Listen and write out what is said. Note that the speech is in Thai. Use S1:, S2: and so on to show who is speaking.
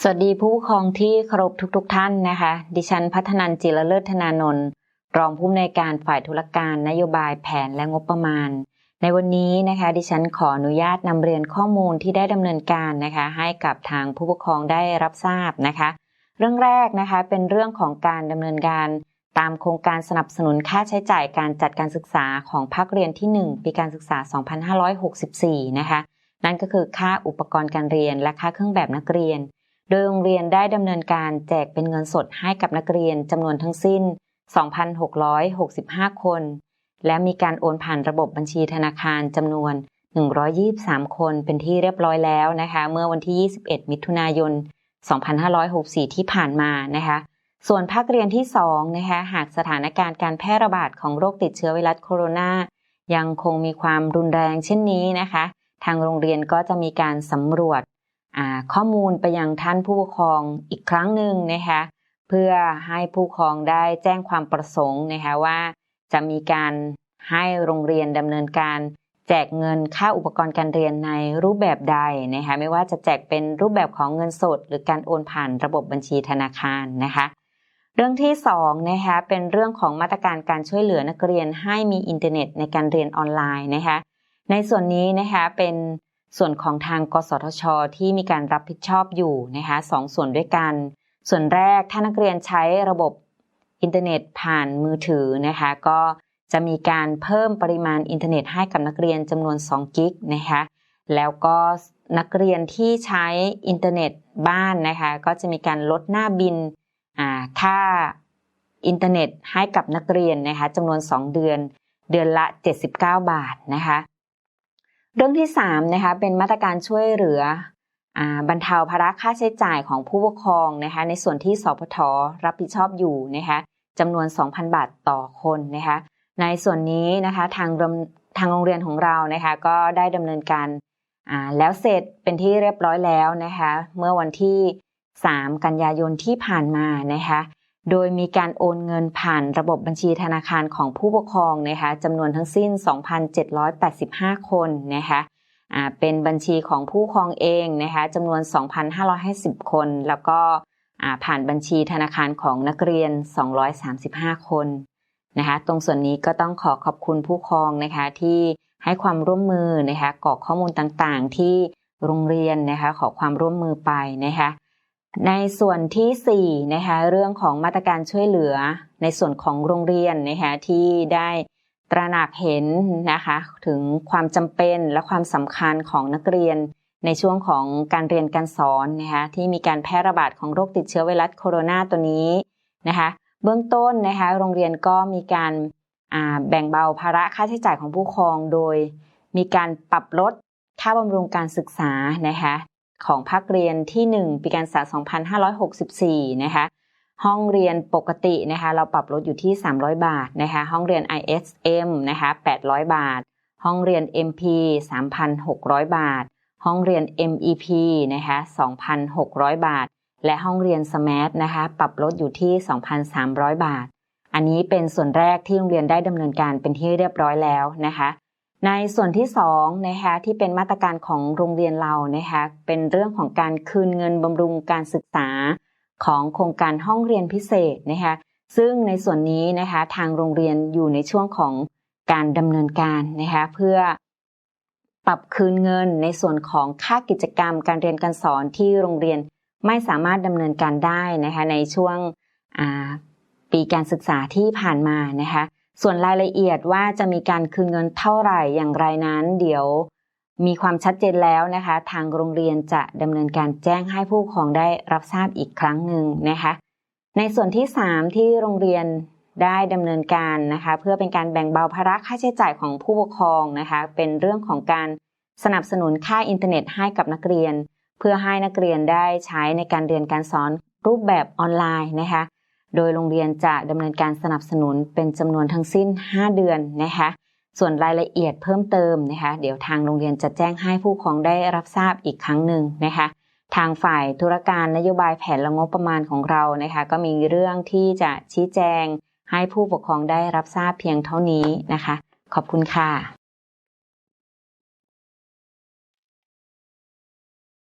S1: สวัสดีผู้ปกครองที่เคารพทุกๆทท่านนะคะ ดิฉันพัฒนันจิรเลิศธนานนท์รองผู้อำนวยการฝ่ายธุรการนโยบายแผนและงบประมาณ ในวันนี้นะคะ ดิฉันขออนุญาตนำเรียนข้อมูลที่ได้ดำเนินการนะคะ ให้กับทางผู้ปกครองได้รับทราบนะคะ เรื่องแรกนะคะเป็นเรื่องของการดำเนินการตามโครงการสนับสนุนค่าใช้จ่ายการจัดการศึกษาของภาคเรียนที่ 1 ปีการศึกษา 2564 นะคะ นั่นก็คือค่าอุปกรณ์การเรียนและค่าเครื่องแบบนักเรียน โดยโรงเรียนได้ดำเนินการแจกเป็นเงินสดให้กับนักเรียนจำนวนทั้งสิ้น 2,665 คน และมีการโอนผ่านระบบบัญชีธนาคารจำนวน 123 คนเป็นที่เรียบร้อยแล้วนะคะ เมื่อวันที่ 21 มิถุนายน 2564 ที่ผ่านมานะคะ ส่วนภาคเรียนที่2นะคะหากสถานการณ์การแพร่ระบาดของโรคติดเชื้อไวรัสโคโรนายังคงมีความรุนแรงเช่นนี้นะคะ ทางโรงเรียนก็จะมีการสำรวจ ข้อมูลไปยังท่านผู้ปกครองอีกครั้งหนึ่งนะคะเพื่อให้ผู้ปกครองได้แจ้งความประสงค์นะคะว่าจะมีการให้โรงเรียนดำเนินการแจกเงินค่าอุปกรณ์การเรียนในรูปแบบใดนะคะไม่ว่าจะแจกเป็นรูปแบบของเงินสด หรือการโอนผ่านระบบบัญชีธนาคารนะคะเรื่องที่2นะคะเป็นเรื่องของมาตรการการช่วยเหลือนักเรียนให้มีอินเทอร์เน็ตในการเรียนออนไลน์นะคะในส่วนนี้นะคะเป็น ส่วนของทางกสทช ที่มีการรับผิดชอบอยู่นะคะสองส่วนด้วยกัน ส่วนแรกถ้านักเรียนใช้ระบบอินเทอร์เน็ตผ่านมือถือนะคะก็จะมีการเพิ่มปริมาณอินเทอร์เน็ตให้กับนักเรียนจำนวน 2 กิกนะคะแล้วก็นักเรียนที่ใช้อินเทอร์เน็ตบ้านนะคะก็จะมีการลดหน้าบินค่าอินเทอร์เน็ตให้กับนักเรียนนะคะจำนวน 2 เดือน เดือนละ 79 บาทนะคะ เรื่องที่3นะคะเป็นมาตรการช่วยเหลือบรรเทาภาระค่าใช้จ่ายของผู้ปกครองนะคะในส่วนที่สพทรับผิดชอบอยู่นะคะจำนวน 2,000 บาทต่อคนนะคะในส่วนนี้นะคะทางทางโรงเรียนของเรานะคะก็ได้ดำเนินการแล้วเสร็จเป็นที่เรียบร้อยแล้วนะคะเมื่อวันที่ 3 กันยายนที่ผ่านมานะคะ โดยมีการโอนเงินผ่านระบบบัญชีธนาคารของผู้ปกครองนะคะจำนวนทั้งสิ้น 2,785 คนนะคะเป็นบัญชีของผู้ปกครองเองนะคะจำนวน 2,550 คน แล้วก็ผ่านบัญชีธนาคารของนักเรียน 235 คนนะคะตรงส่วนนี้ก็ต้องขอขอบคุณผู้ปกครองนะคะที่ให้ความร่วมมือนะคะกรอกข้อมูลต่างๆ ที่โรงเรียนนะคะขอความร่วมมือไปนะคะ ในส่วนที่4นะคะเรื่องของมาตรการช่วยเหลือในส่วนของโรงเรียนนะคะที่ได้ตระหนักเห็นนะคะถึงความจำเป็นและความสำคัญของนักเรียน ในช่วงของการเรียนการสอนนะคะที่มีการแพร่ระบาดของโรคติดเชื้อไวรัสโคโรนาตัวนี้นะคะเบื้องต้นนะคะโรงเรียนก็มีการแบ่งเบาภาระค่าใช้จ่ายของผู้ปกครอง โดยมีการปรับลดค่าบำรุงการศึกษานะคะ ของภาคเรียนที่ 1 ปีการศึกษา 2564 นะคะ ห้องเรียนปกตินะคะ เราปรับลดอยู่ที่ 300 บาทนะคะ ห้องเรียน ISM นะคะ 800 บาท ห้องเรียน MP 3,600 บาท ห้องเรียน MEP นะคะ 2,600 บาท และห้องเรียน SMART นะคะ ปรับลดอยู่ที่ 2,300 บาท อันนี้เป็นส่วนแรกที่โรงเรียนได้ดำเนินการเป็นที่เรียบร้อยแล้วนะคะ ในส่วนที่2นะคะที่เป็นมาตรการของโรงเรียนเรานะคะเป็นเรื่องของการคืนเงินบำรุงการศึกษาของโครงการห้องเรียนพิเศษนะคะซึ่งในส่วนนี้นะคะทางโรงเรียนอยู่ในช่วงของการดำเนินการนะคะเพื่อปรับคืนเงินในส่วนของค่ากิจกรรม การเรียนการสอนที่โรงเรียนไม่สามารถดำเนินการได้นะคะในช่วงปีการศึกษาที่ผ่านมานะคะ ส่วนรายละเอียดว่าจะมีการคืนเงินเท่าไหร่อย่างไรนั้น เดี๋ยวมีความชัดเจนแล้วนะคะ ทางโรงเรียนจะดำเนินการแจ้งให้ผู้ปกครองได้รับทราบอีกครั้งหนึ่งนะคะ ในส่วนที่ 3 ที่โรงเรียนได้ดำเนินการนะคะ เพื่อเป็นการแบ่งเบาภาระค่าใช้จ่ายของผู้ปกครองนะคะ เป็นเรื่องของการสนับสนุนค่าอินเทอร์เน็ตให้กับนักเรียน เพื่อให้นักเรียนได้ใช้ในการเรียนการสอนรูปแบบออนไลน์นะคะ โดยโรงเรียนจะดำเนินการสนับสนุนเป็นจำนวนทั้งสิ้น 5 เดือนนะคะส่วนรายละเอียดเพิ่มเติมนะคะเดี๋ยวทางโรงเรียนจะแจ้งให้ผู้ปกครองได้รับทราบอีกครั้งหนึ่งนะคะทางฝ่ายธุรการนโยบายแผนและงบประมาณของเรานะคะก็มีเรื่องที่จะชี้แจงให้ผู้ปกครองได้รับทราบเพียงเท่านี้นะคะ ขอบคุณค่ะ